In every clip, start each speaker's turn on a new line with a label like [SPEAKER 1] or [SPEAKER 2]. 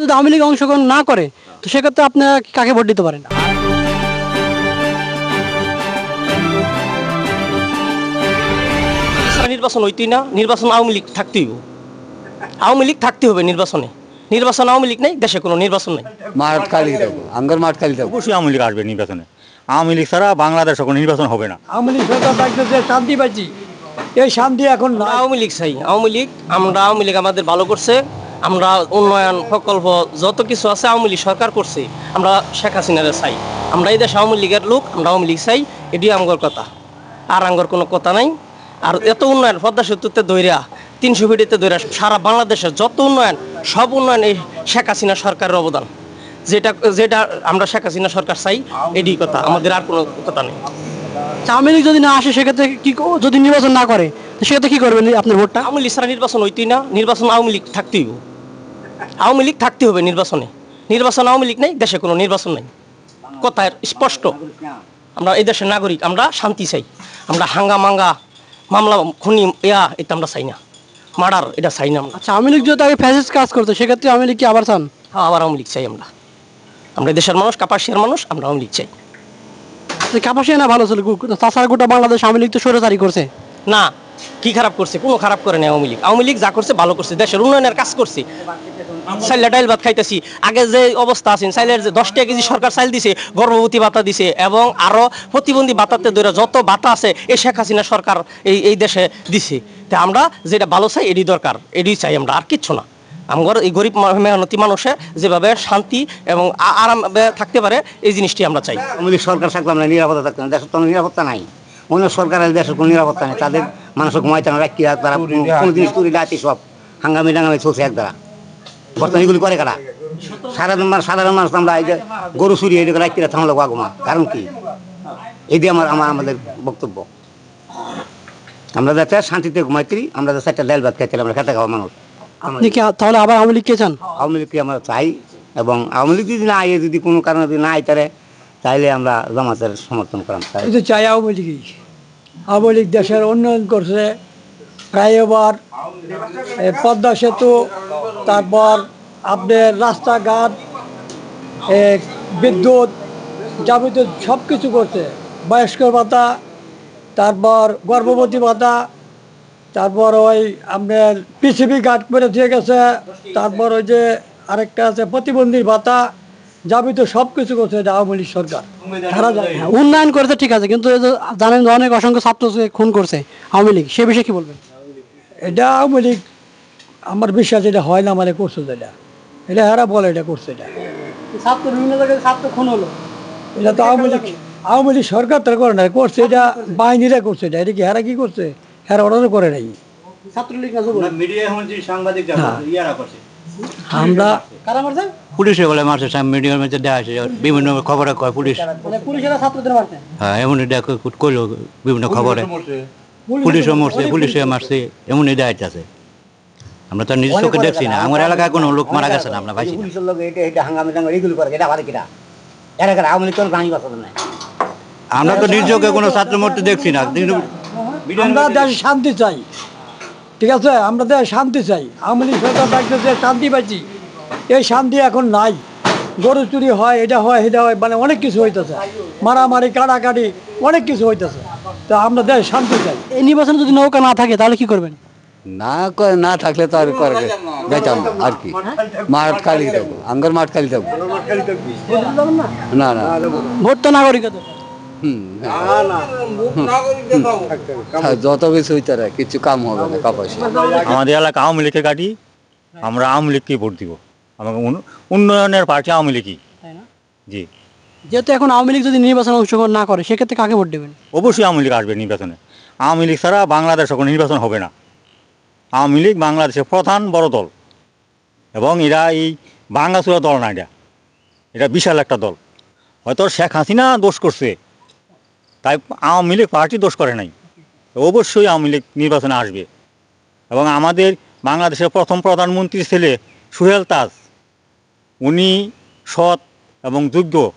[SPEAKER 1] যদি আওয়ামী লীগ অংশগ্রহণ না করে তো সেক্ষেত্রে আপনারা কাকে ভোট দিতে পারেন?
[SPEAKER 2] নির্বাচন হইতই না নির্বাচন আওয়ামী লীগ থাকতেই হবে। আওয়ামী লীগ থাকতে হবে নির্বাচনে। নির্বাচন আওয়ামী লীগ নেই দেশে কোনো নির্বাচন নেই।
[SPEAKER 3] মাঠ খালি দেবো আঙ্গার মাঠ খালি দেবো।
[SPEAKER 4] অবশ্যই আওয়ামী লীগ আসবে নির্বাচনে। আওয়ামী লীগ ছাড়া বাংলাদেশে কোনো নির্বাচন হবে না।
[SPEAKER 5] আওয়ামী লীগ সরকার থাকতেছে শান্তি পাইছি। এই শান্তি এখন
[SPEAKER 2] আওয়ামী লীগ চাই। আওয়ামী লীগ আমরা আওয়ামী লীগ আমাদের ভালো করছে। আমরা উন্নয়ন প্রকল্প যত কিছু আছে আওয়ামী লীগ সরকার করছে আমরা শেখ হাসিনারে চাই। আমরা এই দেশে আওয়ামী লীগের লোক আমরা আওয়ামী লীগ চাই এটি আমগর কথা। আর আঙ্গর কোনো কথা নাই। আর এত উন্নয়ন পদ্মা সেতুতে দৈরা তিনশো ফিটিতে দৈরা সারা বাংলাদেশের যত উন্নয়ন সব উন্নয়ন এই শেখ হাসিনা সরকারের অবদান। যেটা যেটা আমরা শেখ হাসিনা সরকার চাই এটি কথা আমাদের আর কোনো কথা নেই।
[SPEAKER 1] আওয়ামী লীগ যদি না আসে সেক্ষেত্রে কি যদি নির্বাচন না করে তো সেক্ষেত্রে কি করবেন আপনার ভোটটা?
[SPEAKER 2] আওয়ামী লীগ ছাড়া নির্বাচন হইতই না নির্বাচন আওয়ামী লীগ থাকতেই। আওয়ামী লীগ থাকতে হবে নির্বাচনে। নির্বাচন আওয়ামী লীগ নেই দেশে কোনো নির্বাচন নেই। কথা স্পষ্ট। আমরা এই দেশের নাগরিক আমরা শান্তি চাই। আমরা হাঙ্গা মাঙ্গা মামলা খুনি ইয়া এটা আমরা চাই না। মার্ডার এটা চাই না
[SPEAKER 1] আচ্ছা আওয়ামী লীগ যদি আগে ফ্যাসিস্ট কাজ করতো সেক্ষেত্রে আওয়ামী লীগ কি আবার চান?
[SPEAKER 2] হ্যাঁ, আবার আওয়ামী লীগ চাই আমরা। আমরা দেশের মানুষ কাপাসিয়ার মানুষ আমরা আওয়ামী লীগ চাই।
[SPEAKER 1] কাপাসিয়া না ভালো ছিল? তাছাড়া গোটা বাংলাদেশ আওয়ামী লীগ তো সরেচারি করছে।
[SPEAKER 2] না কি খারাপ করছে? কোনো খারাপ করে না আওয়ামী লীগ। আওয়ামী লীগ যা করছে ভালো করছে। দেশের উন্নয়নের কাজ করছে। চাইলে ডাইল ভাত খাইতেছি। আগে যে অবস্থা আছে চাইলের যে দশ টাকা কেজি সরকার চাইল দিছে গর্ভবতী ভাতা দিছে এবং আরও প্রতিবন্ধী ভাতাতে ধরে যত ভাতা আছে এই শেখ হাসিনা সরকার এই এই দেশে দিছে। তা আমরা যেটা ভালো চাই এটি দরকার এটি চাই আমরা আর কিচ্ছু না। আমার এই গরিব মেহনতি মানুষে যেভাবে শান্তি এবং আরাম থাকতে পারে এই জিনিসটি আমরা চাই।
[SPEAKER 6] লীগ সরকার থাকলে আমরা নিরাপত্তা থাকতাম না দেশের তো নিরাপত্তা নাই। অন্য সরকারের দেশের কোনো নিরাপত্তা নেই তাদের মানুষের ঘুমাইতে না রাখি তারা কোনো- কোনো জিনিস তুলি রাতি সব হাঙ্গামি ডাঙ্গামি চলছে এক দ্বারা। বর্তমানে এগুলি করে কারা? সাধারণ মানুষ সাধারণ মানুষ আমরা এই যে গরু চুরি এটাকে রাখতে থামলো আগুমা। কারণ কি? এই দিয়ে আমার আমার আমাদের বক্তব্য। আমরা যাতে শান্তিতে ঘুমাইতে আমরা যাতে একটা ডাল ভাত খাইতে আমরা খেতে খাওয়া মানুষ।
[SPEAKER 1] তাহলে আবার আওয়ামী লীগকে চান?
[SPEAKER 6] আওয়ামী লীগকে আমরা চাই এবং আওয়ামী লীগ যদি না আইয়ে যদি কোনো কারণে যদি না আইতারে তাইলে আমরা জামাতের সমর্থন করাম চাই।
[SPEAKER 5] আওয়ামী আওয়ামী লীগ দেশের উন্নয়ন করছে ফ্লাইওভার পদ্মা সেতু তারপর আপনার রাস্তাঘাট বিদ্যুৎ যাবতীয় সব কিছু করছে। বয়স্ক ভাতা তারপর গর্ভবতী ভাতা তারপর ওই আপনার পিসিবি কার্ড করে দিয়ে গেছে তারপর ওই যে আরেকটা আছে প্রতিবন্ধী ভাতা যাবতীয় সব কিছু করছে আওয়ামী লীগ সরকার। তারা
[SPEAKER 1] উন্নয়ন করেছে ঠিক আছে কিন্তু জানেন অনেক অসংখ্য ছাত্রকে খুন করছে আওয়ামী লীগ সে বিষয়ে কি বলবেন?
[SPEAKER 5] এটা আওয়ামী লীগ আমার বিশ্বাস এটা হয় না মানে করছে যেটা এটা। হেরা বলে এটা করছে এটা।
[SPEAKER 1] ছাত্র বিভিন্ন জায়গায় ছাত্র খুন হলো।
[SPEAKER 5] এটা তো আওয়ামী লীগ আওয়ামী লীগ সরকার তারা করে না করছে এটা বাহিনীরা করছে এটা। এটা কি হেরা কি করছে? হেরা অর্ডার করে নাই। আমরা
[SPEAKER 3] পুলিশে বলে মারছে সব মিডিয়ার মধ্যে দেওয়া আছে বিভিন্ন খবরে কয় পুলিশ।
[SPEAKER 1] মানে পুলিশেরা ছাত্রদের মারছে?
[SPEAKER 3] হ্যাঁ এমন দেখো করল বিভিন্ন খবরে। পুলিশও মরছে পুলিশে মারছে এমনই আছে। আমরা তো নিজের চোখে দেখছি না। আমার এলাকায় কোনো লোক মারা গেছে না আমরা পাইছি
[SPEAKER 6] পুলিশের লোক এটা এটা হাঙ্গামি ডাঙ্গামি এগুলি করে এটা ভালো কিটা। এরা আওয়ামী লীগ তো গাড়ি বাঁচাতে নাই।
[SPEAKER 3] আমরা তো নিজ চোখে কোনো ছাত্র মরতে দেখছি না।
[SPEAKER 5] আমরা দেশে শান্তি চাই। ঠিক আছে? আমরা দেশে শান্তি চাই। আওয়ামী লীগ সরকার শান্তি পাইছি। এই শান্তি এখন নাই। গরু চুরি হয় এটা হয় এটা হয় মানে অনেক কিছু হইতেছে। মারামারি কাটাকাটি অনেক কিছু হইতেছে। তা আমরা দেশে শান্তি চাই।
[SPEAKER 1] এই নির্বাচনে যদি নৌকা না থাকে তাহলে কি করবেন?
[SPEAKER 3] না করে না থাকলে তো আর করে যাইতাম না। আর কি? মাঠ খালি দেবো আঙ্গার মাঠ খালি দেবো না না।
[SPEAKER 1] ভোট তো নাগরিকতা।
[SPEAKER 3] হুম, যত কিছু হইতে রে কিছু কাম হবে না কাপাসি
[SPEAKER 4] আমাদের এলাকা আওয়ামী লীগের গাড়ি আমরা আওয়ামী লীগকে ভোট দিব। আমাকে উন্ন- উন্নয়নের পার্টি আওয়ামী লীগই। জি।
[SPEAKER 1] যেহেতু এখন আওয়ামী লীগ যদি নির্বাচনে অংশগ্রহণ না করে সেক্ষেত্রে কাকে ভোট দেবেন?
[SPEAKER 4] অবশ্যই আওয়ামী লীগ আসবে নির্বাচনে। আওয়ামী লীগ ছাড়া বাংলাদেশ কোনো নির্বাচন হবে না। আওয়ামী লীগ বাংলাদেশের প্রধান বড় দল। এবং এরা এই বাঙ্গাচুরা দল না এটা। এটা বিশাল একটা দল। হয়তো শেখ হাসিনা দোষ করছে। তাই আওয়ামী লীগ পার্টি দোষ করে নাই। অবশ্যই আওয়ামী লীগ নির্বাচনে আসবে। এবং আমাদের বাংলাদেশের প্রথম প্রধানমন্ত্রীর ছেলে সুহেল তাজ, উনি সৎ এবং যোগ্য।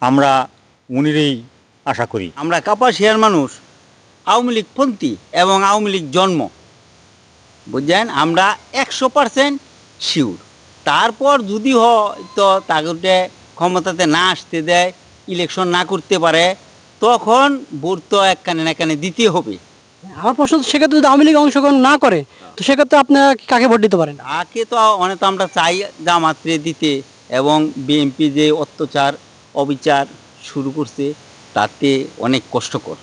[SPEAKER 4] আমরা উনিরই আশা করি।
[SPEAKER 7] আমরা কাপাসিয়ার মানুষ, আওয়ামী লীগ পন্থী এবং আওয়ামী লীগ জন্ম। বুঝছেন? আমরা একশো পার্সেন্ট শিওর তারপর যদি হয়তো তাকে ক্ষমতাতে না আসতে দেয় ইলেকশন না করতে পারে তখন ভোট তো একখানে না একখানে দিতে হবে।
[SPEAKER 1] আমার প্রশ্ন সেক্ষেত্রে যদি আওয়ামী লীগ অংশগ্রহণ না করে তো সেক্ষেত্রে আপনারা কাকে ভোট দিতে পারেন?
[SPEAKER 7] তাকে তো অনেক তো আমরা চাই জামাত্রে দিতে এবং বিএনপি যে অত্যাচার অবিচার শুরু করছে তাতে অনেক কষ্টকর।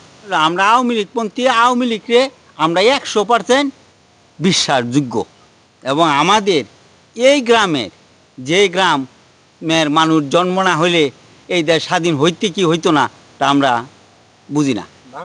[SPEAKER 7] আমরা আওয়ামী লীগপন্থী আওয়ামী লীগকে আমরা একশো পার্সেন্ট বিশ্বাসযোগ্য। এবং আমাদের এই গ্রামের, যে গ্রামের মানুষ জন্ম না হলে এই দেশ স্বাধীন হইতে কি হইতো না, তা আমরা বুঝি না।